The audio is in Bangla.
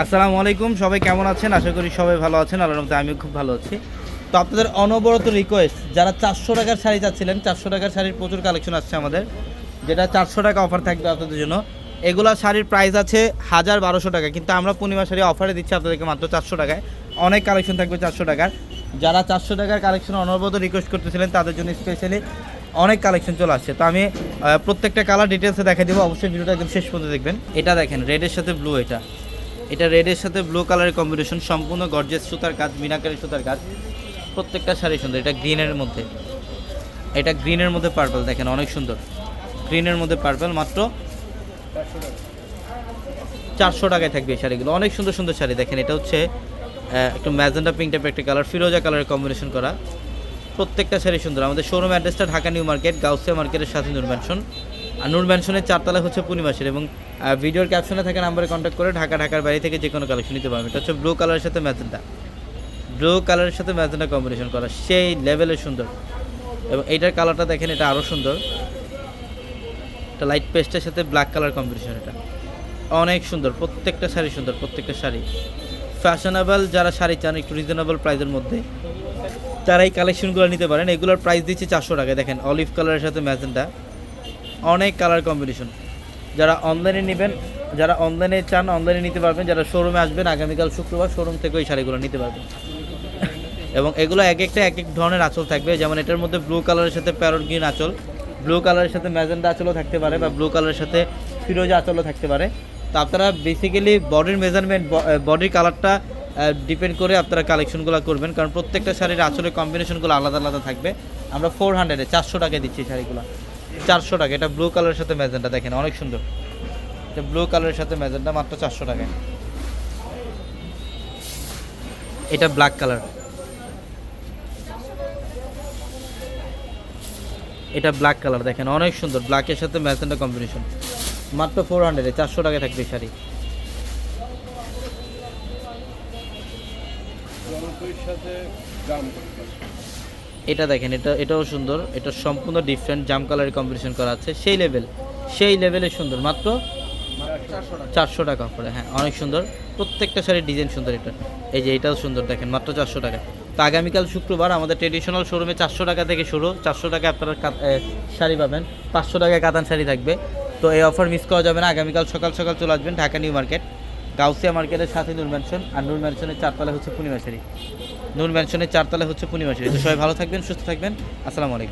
আসসালামু আলাইকুম, সবাই কেমন আছেন? আশা করি সবাই ভালো আছেন, আল্লাহর রহমতে আমিও খুব ভালো আছি। তো আপনাদের অনবরত রিকোয়েস্ট যারা চারশো টাকার শাড়ি চাচ্ছিলেন, চারশো টাকার শাড়ির প্রচুর কালেকশন আসছে আমাদের, যেটা চারশো টাকা অফার থাকবে আপনাদের জন্য। এগুলা শাড়ির প্রাইস আছে হাজার বারোশো টাকা, কিন্তু আমরা পূর্ণিমা শাড়ি অফারে দিচ্ছি আপনাদেরকে মাত্র চারশো টাকায়। অনেক কালেকশন থাকবে চারশো টাকার। যারা চারশো টাকার কালেকশন অনবরত রিকোয়েস্ট করতেছিলেন, তাদের জন্য স্পেশালি অনেক কালেকশন চলে আসছে। তো আমি প্রত্যেকটা কালার ডিটেলসে দেখা দেবো, অবশ্যই ভিডিওটা একদম শেষ পর্যন্ত দেখবেন। এটা দেখেন রেডের সাথে ব্লু এটা। এটা রেডের সাথে ব্লু কালারের কম্বিনেশন সম্পূর্ণ গর্জেস সুতার কাজ মিনাকারি সুতার কাজ। প্রত্যেকটা শাড়ি সুন্দর, এটা গ্রিনের মধ্যে। এটা গ্রিনের মধ্যে পার্পল দেখেন, অনেক সুন্দর। গ্রিনের মধ্যে পার্পল মাত্র চারশো টাকায় থাকবে এই শাড়িগুলো। অনেক সুন্দর সুন্দর শাড়ি, দেখেন, এটা হচ্ছে একটু ম্যাজেন্ডা পিঙ্ক টাইপের একটা কালার ফিরোজা কালারের কম্বিনেশন করা। প্রত্যেকটা শাড়ি সুন্দর। আমাদের শোরুম অ্যাড্রেসটা ঢাকা নিউ মার্কেট, গাউসিয়া মার্কেটের সাথে নূর ম্যানশন আর নূর ম্যানশনের চারতলা হচ্ছে পূর্ণিমাসের এবং ভিডিওর ক্যাপশনে থাকা নাম্বারে কন্ট্যাক্ট করে ঢাকা, ঢাকার বাইরে থেকে যে কোনো কালেকশন নিতে পারবেন। এটা হচ্ছে ব্লু কালারের সাথে ম্যাজেন্ডা ব্লু কালারের সাথে ম্যাজেন্ডা কম্বিনেশন করা, সেই লেভেলের সুন্দর। এবং এইটার কালারটা দেখেন, এটা আরও সুন্দর। এটা লাইট পেস্টের সাথে ব্ল্যাক কালার কম্বিনেশন এটা। অনেক সুন্দর, প্রত্যেকটা শাড়ি সুন্দর, প্রত্যেকটা শাড়ি। ফ্যাশনেবল যারা শাড়ি চান, একটু রিজনেবল প্রাইসের মধ্যে, তারা এই কালেকশনগুলো নিতে পারেন। এগুলোর প্রাইস দিচ্ছে চারশো টাকা দেখেন অলিভ কালারের সাথে ম্যাজেন্টা অনেক কালার কম্বিনেশন যারা অনলাইনে নেবেন, যারা অনলাইনে চান অনলাইনে নিতে পারবেন। যারা শোরুমে আসবেন, আগামীকাল শুক্রবার শোরুম থেকে ওই শাড়িগুলো নিতে পারবেন। এবং এগুলো এক একটা এক এক ধরনের আঁচল থাকবে। যেমন এটার মধ্যে ব্লু কালারের সাথে প্যারট গ্রিন আঁচল ব্লু কালারের সাথে ম্যাজেন্ডা আঁচলও থাকতে পারে বা ব্লু কালারের সাথে ফিরোজা আঁচলও থাকতে পারে। তো আপনারা বেসিক্যালি বডির মেজারমেন্ট বডির কালারটা ডিপেন্ড করে আপনারা কালেকশনগুলো করবেন। কারণ প্রত্যেকটা শাড়ির আঁচলের কম্বিনেশনগুলো আলাদা আলাদা থাকবে। আমরা ফোর হান্ড্রেডে চারশো টাকায় দিচ্ছি শাড়িগুলো। চারশো টাকা। এটা ব্লু কালারের সাথে ম্যাজেন্টা দেখেন, অনেক সুন্দর। এটা ব্লু কালারের সাথে ম্যাজেন্টা, মাত্র চারশো টাকা। এটা ব্ল্যাক কালার এটা ব্ল্যাক কালার দেখেন, অনেক সুন্দর। ব্ল্যাকের সাথে ম্যাজেন্টা কম্বিনেশন মাত্র ফোর হান্ড্রেডে চারশো টাকা থাকবে শাড়ি। সাথে এটা দেখেন, এটা, এটাও সুন্দর, এটা সম্পূর্ণ ডিফারেন্ট জাম কালারের কম্পিটিশন করা আছে। সেই লেভেল সেই লেভেলে সুন্দর। মাত্র চারশো টাকা করে হ্যাঁ অনেক সুন্দর। প্রত্যেকটা শাড়ির ডিজাইন সুন্দর এটা। এই যে এটাও সুন্দর, দেখেন, মাত্র চারশো টাকা। তো আগামীকাল শুক্রবার আমাদের ট্রেডিশনাল শোরুমে চারশো টাকা থেকে শুরু। চারশো টাকা আপনারা শাড়ি পাবেন। পাঁচশো টাকায় কাতান শাড়ি থাকবে। তো এই অফার মিস করা যাবে না। আগামীকাল সকাল সকাল চলে আসবেন ঢাকা নিউ মার্কেট। গাউসিয়া মার্কেটের সাথে নূর ম্যানশন আর নূর ম্যানশনের চারতলা হচ্ছে পূর্ণিমাশারি নূর ম্যানশনের চারতলা হচ্ছে পূর্ণিমাশারি তো সবাই ভালো থাকবেন, সুস্থ থাকবেন। আসসালামু আলাইকুম।